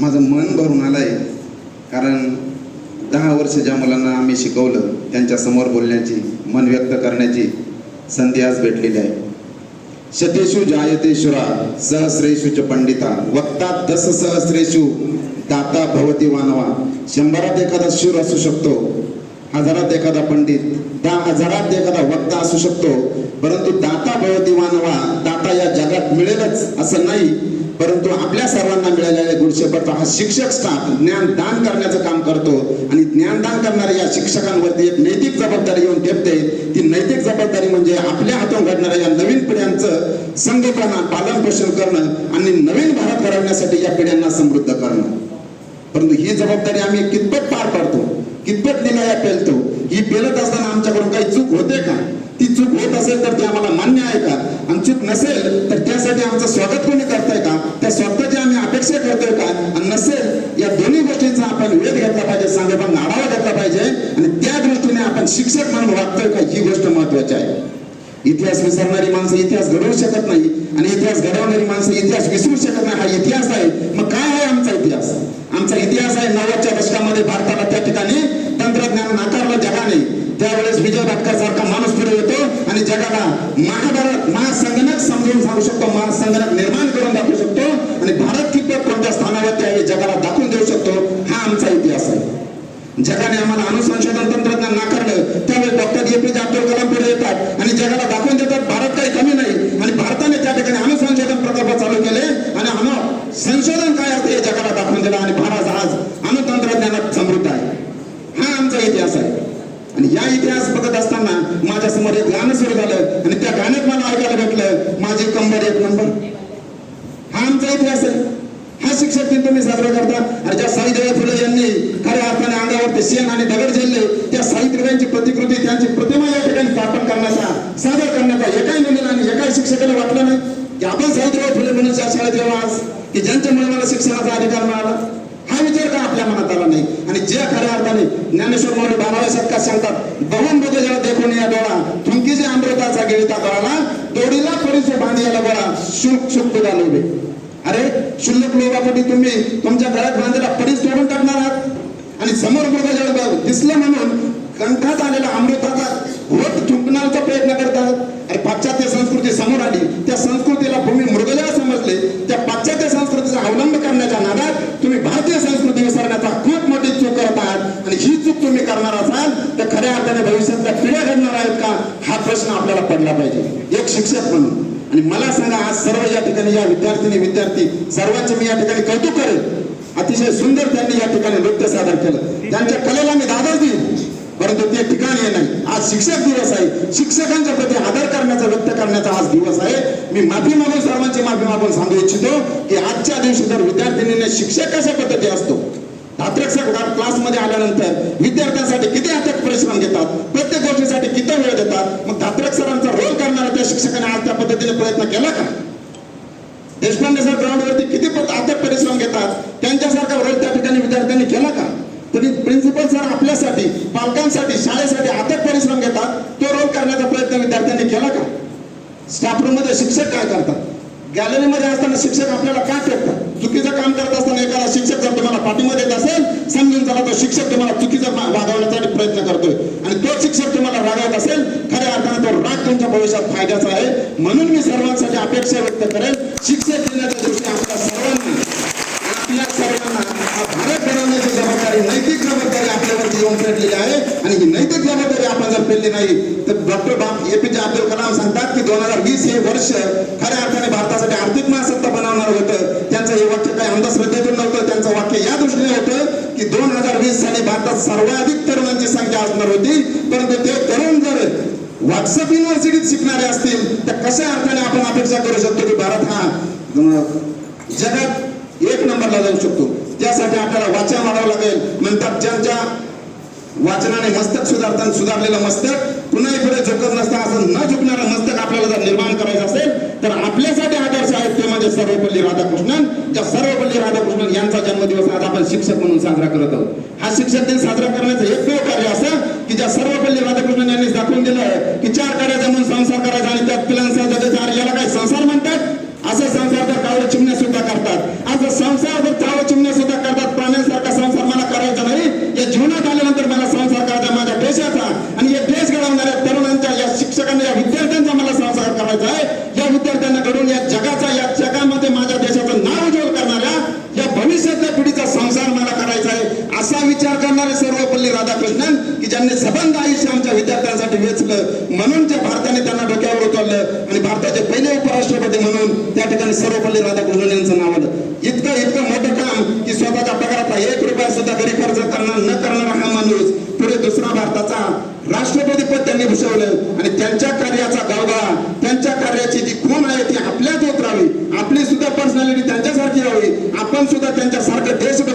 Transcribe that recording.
माझं मन भरून आलं आहे कारण दहा वर्ष ज्या मुलांना आम्ही शिकवलं त्यांच्यासमोर बोलण्याची मन व्यक्त करण्याची संधी आज भेटलेली आहे. शतेषु जायतेशुरा सहस्रेषु च पंडिता वक्ता दस सहस्रेषु दाता भवती मानवा शंभरात एखादा शूर असू शकतो हजारात एखादा पंडित दहा हजारात एखादा वक्ता असू शकतो परंतु दाता भवती मानवा दाता या जगात मिळेलच असं नाही. परंतु आपल्या सर्वांना मिळालेल्या गुडशेपटचा हा शिक्षक स्टाफ ज्ञानदान करण्याचं काम करतो. आणि ज्ञानदान करणाऱ्या या शिक्षकांवरती एक नैतिक जबाबदारी येऊन ठेपते. ती नैतिक जबाबदारी म्हणजे आपल्या हातून घडणाऱ्या या नवीन पिढ्यांचं संगोपन पालन पोषण करणं आणि नवीन भारत घडवण्यासाठी या पिढ्यांना समृद्ध करणं. परंतु ही जबाबदारी आम्ही कितपत पार पाडतो कितपत लिलाया पेलतो ही पेलत असताना आमच्याकडून काही चूक होते का? ती चूक होत असेल तर ती आम्हाला मान्य आहे का? आणि चूक नसेल तर त्यासाठी आमचं स्वागत कोणी करताय? अपेक्षा करतोय का आणि नसेल या दोन्ही गोष्टींचा आपण वेध घेतला पाहिजे सांगोपन आढावा घेतला पाहिजे. आणि त्या दृष्टीने आपण शिक्षक म्हणून वागतोय का ही गोष्ट महत्वाची आहे. इतिहास विसरणारी माणसं इतिहास घडवू शकत नाही. आणि इतिहास घडवणारी माणसं इतिहास विसरू शकत नाही. हा इतिहास आहे. मग काय आहे आमचा इतिहास? आमचा इतिहास आहे नव्वदच्या दशकामध्ये भारताला त्या ठिकाणी तंत्रज्ञान नाकारलं जगाने. त्यावेळेस विजय भाटकर सारखा माणूस पुढे येतो आणि जगाला महाभारत महासंगणक समजून सांगू शकतो महासंगणक निर्माण करून दाखवू शकतो. आणि भारत कितपत कोणत्या स्थानावरती आहे हे जगाला दाखवून देऊ शकतो हा आमचा इतिहास आहे जगाने आम्हाला अणुसंशोधन तंत्रज्ञान नाकारलं त्यावेळेस डॉक्टर ए पी जे अब्दुल कलाम पुढे येतात आणि जगाला दाखवून देतात भारत काही कमी नाही. आणि भारताने त्या ठिकाणी अणुसंशोधन प्रकल्प चालू केले आणि अणु संशोधन काय असते हे जगाला दाखवून दिलं आणि भारत आज अणुतंत्रज्ञानात समृद्ध आहे. हा आमचा इतिहास आहे. आणि या इतिहास बघत असताना माझ्यासमोर एक गाणं सुरू झालं आणि त्या गाण्यात मला ऐकायला भेटलं माझी कंबर एक नंबर. हा आमचा इतिहास आहे. हा शिक्षक दिन तुम्ही साजरा करता. आणि ज्या साईदेव फुले यांनी खऱ्या शेण आणि दगड झेलले त्या सावित्रीबाईंची प्रतिकृती त्यांची प्रतिमा या ठिकाणी स्थापन करण्याचा सादर करण्याचा एकाही मुलीला आणि एकाही शिक्षकाला वाटलं नाही. की आपण सावित्रीबाई फुले म्हणून त्या शाळेत येऊ आज की ज्यांच्यामुळे मला शिक्षणाचा अधिकार मिळाला हा विचार का आपल्या मनात आला नाही? आणि जे खऱ्या अर्थाने ज्ञानेश्वर मोरे बाराव्या शतकात सांगतात बहुन बघ जेव्हा देखून या डोळा थुंकी जे अमृताचा गिळता कळाला दोडीला परिचय बांधी याला बळा शुक शुक तुला लोभे. अरे शुल्लक लोकांसाठी तुम्ही तुमच्या घरात बांधलेला पडीच तोडून टाकणार आहात? आणि समोर मृगजळ दिसलं म्हणून कंठात आलेला अमृताचा घोट चुंकण्याचा प्रयत्न करतात. आणि पाश्चात्य संस्कृती समोर आली. त्या संस्कृतीला भूमी मृगजळ समजले. त्या पाश्चात्य संस्कृतीचा अवलंब करण्याच्या नादात तुम्ही भारतीय संस्कृती विसरण्याचा खूप मोठी चूक करत आहात. आणि ही चूक तुम्ही करणार असाल तर खऱ्या अर्थाने भविष्यातल्या पिढ्या घडणार आहेत का? हा प्रश्न आपल्याला पडला पाहिजे. एक शिक्षक म्हणून. आणि मला सांगा आज सर्व या ठिकाणी या विद्यार्थिनी विद्यार्थी सर्वांचे मी या ठिकाणी कौतुक करेल अतिशय सुंदर त्यांनी या ठिकाणी नृत्य सादर केलं. त्यांच्या कलेला मी दादर देईन. परंतु ते ठिकाण हे नाही. आज शिक्षक दिवस आहे. शिक्षकांच्या प्रती आदर करण्याचा व्यक्त करण्याचा आज दिवस आहे. मी माफी मागून सर्वांची माफी मागून सांगू इच्छितो की आजच्या दिवशी जर विद्यार्थिनीने शिक्षक कशा पद्धती असतो? धात्रक क्लासमध्ये आल्यानंतर विद्यार्थ्यांसाठी किती अथक परिश्रम घेतात? प्रत्येक गोष्टीसाठी किती वेळ देतात? मग धात्रक सरांचा रोल करणाऱ्या त्या शिक्षकाने आज त्या पद्धतीने प्रयत्न केला का? देशपांडे सर ग्राउंडवरती किती पद- अथक परिश्रम घेतात? त्यांच्यासारखा रोल त्या ठिकाणी विद्यार्थ्यांनी केला का? तरी प्रिन्सिपल सर आपल्यासाठी पालकांसाठी शाळेसाठी अथक परिश्रम घेतात? तो रोल करण्याचा प्रयत्न विद्यार्थ्यांनी केला का? स्टाफ रूममध्ये शिक्षक काय करतात? गॅलरीमध्ये असताना शिक्षक आपल्याला काय फेकतात चुकीचं काम करत असताना एखादा शिक्षक जर तुम्हाला पाठीमध्ये येत असेल समजून चला तो शिक्षक तुम्हाला चुकीचं भागवण्यासाठी वागवण्यासाठी प्रयत्न करतोय. आणि तो शिक्षक तुम्हाला रागवत असेल खऱ्या अर्थाने तो राग तुमच्या भविष्यात फायद्याचा आहे. म्हणून मी सर्वांसाठी अपेक्षा व्यक्त करेन शिक्षक दिनाच्या दिवशी आपल्या सर्वांना आपल्या सर्वांना हा भारत बनवण्याची जबाबदारी नैतिक जबाबदारी आपल्यावरती आहे? आणि ही नैतिक जबाबदारी आपण जर पेलली नाही तर डॉक्टर बाब ए पी जे अब्दुल कलाम सांगतात की दोन हजार वीस हे वर्ष खऱ्या अर्थाने भारतासाठी आर्थिक महासत्ता बनवणार होतं. त्यांचं हे वाक्य काही अंधश्रद्धेतून नव्हतं त्यांचं वाक्य या दृष्टीने होतं की दोन हजार वीस साली भारतात सर्वाधिक तरुणांची संख्या असणार होती. परंतु ते तरुण जर व्हॉट्सअप युनिव्हर्सिटीत शिकणारे असतील तर कशा अर्थाने आपण अपेक्षा करू शकतो की भारत हा जगात एक नंबरला जाऊ शकतो? त्यासाठी आपल्याला वाचन वाढावं लागेल. म्हणतात ज्यांच्या वाचनाने मस्तक सुधारताना सुधारलेलं मस्तक. पुन्हा पुढे झुकत नसताना असं न झुकणारं मस्तक आपल्याला जर निर्माण करायचं असेल तर आपल्यासाठी आदर्श आहेत ते म्हणजे सर्वपल्ली राधाकृष्णन. त्या सर्वपल्ली राधाकृष्णन यांचा जन्मदिवस आज आपण शिक्षक म्हणून साजरा करत आहोत. हा शिक्षक दिन साजरा करण्याचं एकमेव कार्य असं की ज्या सर्वपल्ली राधाकृष्णन यांनी दाखवून दिलं की चार होते म्हणून त्या ठिकाणी सर्वपल्ली राधाकृष्णन यांचं नाव आलं. इतकं इतकं मोठं काम की स्वतःच्या पगारातला एक रुपया सुद्धा घरी खर्च करणार न करणारा हा माणूस पुढे दुसरा भारताचा राष्ट्रपती पद त्यांनी भूषवलं आणि त्यांच्या कार्याचा गावगा